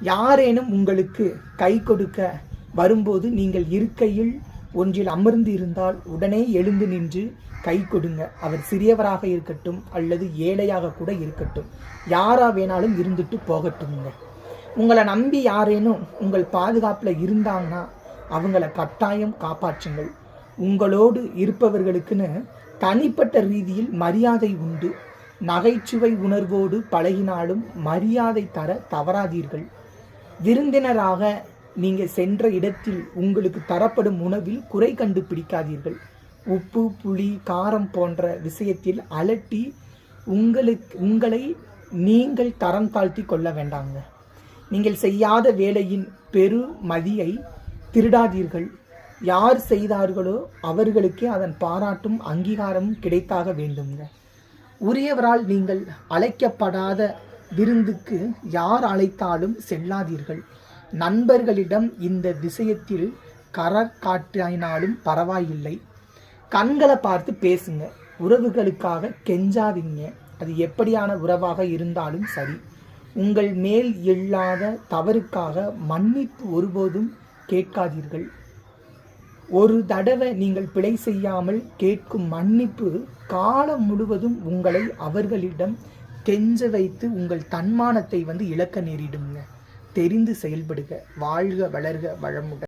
யாரேனும் உங்களுக்கு கை கொடுக்க வரும்போது நீங்கள் இருக்கையில் ஒன்றில் அமர்ந்து இருந்தால் உடனே எழுந்து நின்று கை கொடுங்க. அவர் சிறியவராக இருக்கட்டும் அல்லது ஏழையாக கூட இருக்கட்டும். யாரா வேணாலும் இருந்துட்டு போகட்டும்ங்க. உங்களை நம்பி யாரேனும் உங்கள் பாதுகாப்பில் இருந்தாங்கன்னா அவங்கள கட்டாயம் காப்பாற்றுங்கள். உங்களோடு இருப்பவர்களுக்குன்னு தனிப்பட்ட ரீதியில் மரியாதை உண்டு. நகைச்சுவை உணர்வோடு பழகினாலும் மரியாதை தர தவறாதீர்கள். விருந்தினராக நீங்கள் சென்ற இடத்தில் உங்களுக்கு தரப்படும் உணவில் குறை கண்டுபிடிக்காதீர்கள். உப்பு புளி காரம் போன்ற விஷயத்தில் அலட்டி உங்களுக்கு உங்களை நீங்கள் தரம் தாழ்த்தி கொள்ள வேண்டாங்க. நீங்கள் செய்யாத வேலையின் பெரு மதியை திருடாதீர்கள். யார் செய்தார்களோ அவர்களுக்கே அதன் பாராட்டும் அங்கீகாரமும் கிடைத்தாக வேண்டுங்க உரியவரால் நீங்கள் அழைக்கப்படாத விருந்துக்கு யார் அழைத்தாலும் செல்லாதீர்கள். நண்பர்களிடம் இந்த விஷயத்தில் கரர் காட்டினாலும் பரவாயில்லை. கண்களை பார்த்து பேசுங்க. உறவுகளுக்காக கெஞ்சாதீங்க. அது எப்படியான உறவாக இருந்தாலும் சரி. உங்கள் மேல் இல்லாத தவறுக்காக மன்னிப்பு ஒருபோதும் கேட்காதீர்கள். ஒரு தடவை நீங்கள் பிழை செய்யாமல் கேட்கும் மன்னிப்பு காலம் முழுவதும் உங்களை அவர்களிடம் கெஞ்ச வைத்து உங்கள் தன்மானத்தை வந்து இழக்க நேரிடுங்க தெரிந்து செயல்படுக. வாழ்க வளர்க வளமுடன்